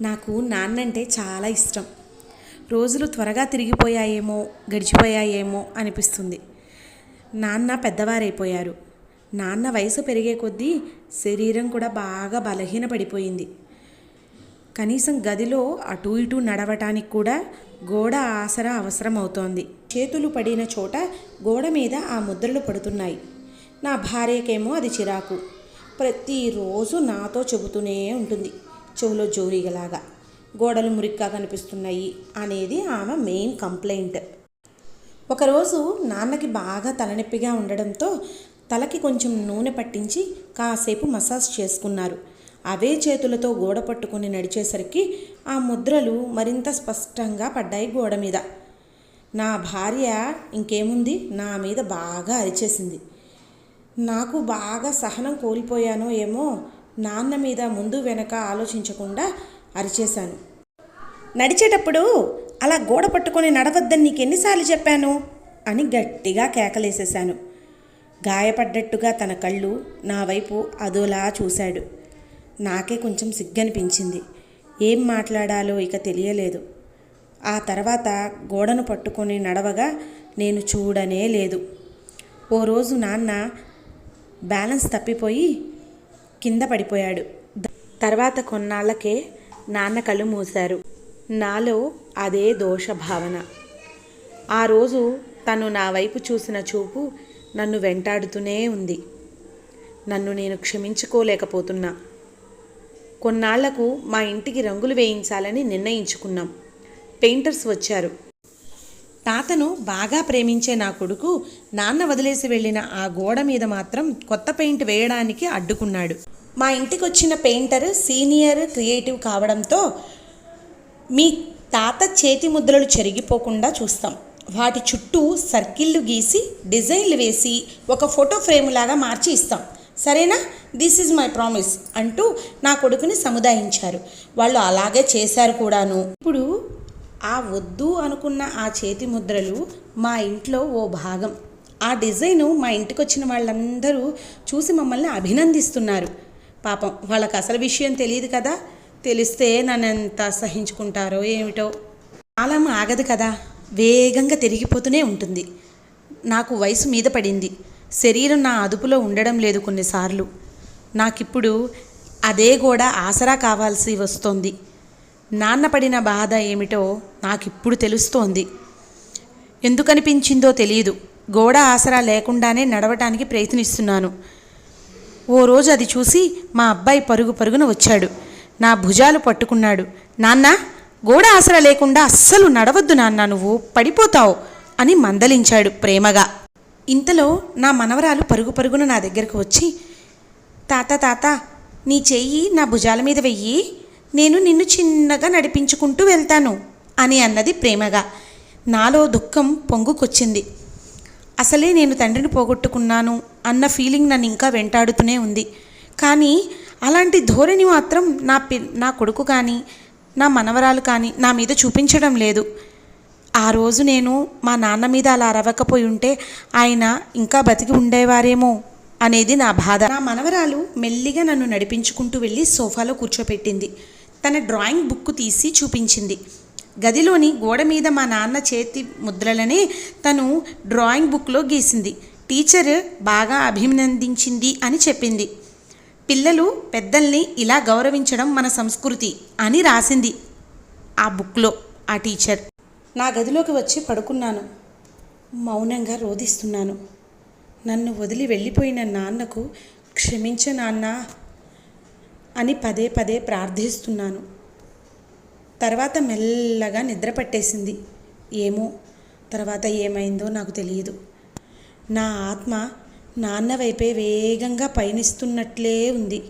నాకు నాన్నంటే చాలా ఇష్టం. రోజులు త్వరగా తిరిగిపోయాయేమో గడిచిపోయాయేమో అనిపిస్తుంది. నాన్న పెద్దవారైపోయారు. నాన్న వయసు పెరిగే కొద్దీ శరీరం కూడా బాగా బలహీనపడిపోయింది. కనీసం గదిలో అటు ఇటు నడవటానికి కూడా గోడ ఆసరా అవసరం అవుతోంది చేతులు పడిన చోట గోడ మీద ఆ ముద్రలు పడుతున్నాయి. నా భార్యకేమో అది చిరాకు. ప్రతిరోజు నాతో చెబుతూనే ఉంటుంది. చెవులో జోరీగలాగా గోడలు మురిగ్గా కనిపిస్తున్నాయి అనేది ఆమె మెయిన్ కంప్లైంట్. ఒకరోజు నాన్నకి బాగా తలనొప్పిగా ఉండడంతో తలకి కొంచెం నూనె పట్టించి కాసేపు మసాజ్ చేసుకున్నారు. అవే చేతులతో గోడ పట్టుకొని నడిచేసరికి ఆ ముద్రలు మరింత స్పష్టంగా పడ్డాయి గోడ మీద. నా భార్య ఇంకేముంది? నా మీద బాగా అరిచేసింది. నాకు బాగా సహనం కోల్పోయానో ఏమో నాన్న మీద ముందు వెనక ఆలోచించకుండా అరిచేశాను. నడిచేటప్పుడు అలా గోడ పట్టుకొని నడవద్దని నీకు ఎన్నిసార్లు చెప్పాను? అని గట్టిగా కేకలేసేశాను. గాయపడ్డట్టుగా తన కళ్ళు నా వైపు అదోలా చూశాడు. నాకే కొంచెం సిగ్గనిపించింది. ఏం మాట్లాడాలో ఇక తెలియలేదు. ఆ తర్వాత గోడను పట్టుకొని నడవగా నేను చూడనే లేదు. ఓ రోజు నాన్న బ్యాలెన్స్ తప్పిపోయి కింద పడిపోయాడు. తర్వాత కొన్నాళ్ళకే నాన్న కళ్ళు మూశారు. నాలో అదే దోష భావన ఆ రోజు తను నా వైపు చూసిన చూపు నన్ను వెంటాడుతూనే ఉంది. నన్ను నేను క్షమించుకోలేకపోతున్నా. కొన్నాళ్ళకు మా ఇంటికి రంగులు వేయించాలని నిర్ణయించుకున్నాం. పెయింటర్స్ వచ్చారు. తాతను బాగా ప్రేమించే నా కొడుకు నాన్న వదిలేసి వెళ్ళిన ఆ గోడ మీద మాత్రం కొత్త పెయింట్ వేయడానికి అడ్డుకున్నాడు. మా ఇంటికి వచ్చిన పెయింటర్ సీనియర్ క్రియేటివ్ కావడంతో మీ తాత చేతి ముద్రలు చెరిగిపోకుండా చూస్తాం. వాటి చుట్టూ సర్కిళ్ళు గీసి డిజైన్లు వేసి ఒక ఫోటో ఫ్రేమ్ లాగా మార్చి ఇస్తాం. సరేనా? దిస్ ఈజ్ మై ప్రామిస్ అంటూ నా కొడుకుని సముదాయించారు. వాళ్ళు అలాగే చేశారు కూడాను. ఇప్పుడు ఆ వద్దు అనుకున్న ఆ చేతి ముద్రలు మా ఇంట్లో ఓ భాగం. ఆ డిజైను మా ఇంటికి వచ్చిన వాళ్ళందరూ చూసి మమ్మల్ని అభినందిస్తున్నారు. పాపం వాళ్ళకి అసలు విషయం తెలియదు కదా. తెలిస్తే నన్ను ఎంత సహించుకుంటారో ఏమిటో. కాలం ఆగదు కదా. వేగంగా తిరిగిపోతూనే ఉంటుంది. నాకు వయసు మీద పడింది. శరీరం నా అదుపులో ఉండడం లేదు కొన్నిసార్లు. నాకిప్పుడు అదే కూడా ఆసరా కావాల్సి వస్తోంది. నాన్న పడిన బాధ ఏమిటో నాకిప్పుడు తెలుస్తోంది. ఎందుకనిపించిందో తెలియదు. గోడ ఆసరా లేకుండానే నడవటానికి ప్రయత్నిస్తున్నాను. ఓ రోజు అది చూసి మా అబ్బాయి పరుగు పరుగున వచ్చాడు. నా భుజాలు పట్టుకున్నాడు. నాన్న గోడ ఆసరా లేకుండా అస్సలు నడవద్దు నాన్న నువ్వు పడిపోతావు అని మందలించాడు ప్రేమగా. ఇంతలో నా మనవరాలు పరుగు పరుగున నా దగ్గరకు వచ్చి తాత తాత నీ చెయ్యి నా భుజాల మీద వెయ్యి. నేను నిన్ను చిన్నగా నడిపించుకుంటూ వెళ్తాను అని అన్నది ప్రేమగా. నాలో దుఃఖం పొంగుకొచ్చింది. అసలే నేను తండ్రిని పోగొట్టుకున్నాను అన్న ఫీలింగ్ నన్ను ఇంకా వెంటాడుతూనే ఉంది. కానీ అలాంటి ధోరణి మాత్రం నా పి నా కొడుకు కానీ నా మనవరాలు కానీ నా మీద చూపించడం లేదు. ఆ రోజు నేను మా నాన్న మీద అలా అరవకపోయి ఉంటే ఆయన ఇంకా బతికి ఉండేవారేమో అనేది నా బాధ. నా మనవరాలు మెల్లిగా నన్ను నడిపించుకుంటూ వెళ్ళి సోఫాలో కూర్చోపెట్టింది. తన డ్రాయింగ్ బుక్ తీసి చూపించింది. గదిలోని గోడ మీద మా నాన్న చేతి ముద్రలనే తను డ్రాయింగ్ బుక్లో గీసింది. టీచర్ బాగా అభినందించింది అని చెప్పింది. పిల్లలు పెద్దల్ని ఇలా గౌరవించడం మన సంస్కృతి అని రాసింది ఆ బుక్లో ఆ టీచర్. నా గదిలోకి వచ్చి పడుకున్నాను. మౌనంగా రోధిస్తున్నాను. నన్ను వదిలి వెళ్ళిపోయిన నాన్నకు క్షమించ నాన్న. అని పదే పదే ప్రార్థిస్తున్నాను. తర్వాత మెల్లగా నిద్ర పట్టేసింది. ఏమో తర్వాత ఏమైందో నాకు తెలియదు. నా ఆత్మ నాన్న వైపే వేగంగా పయనిస్తున్నట్లే ఉంది.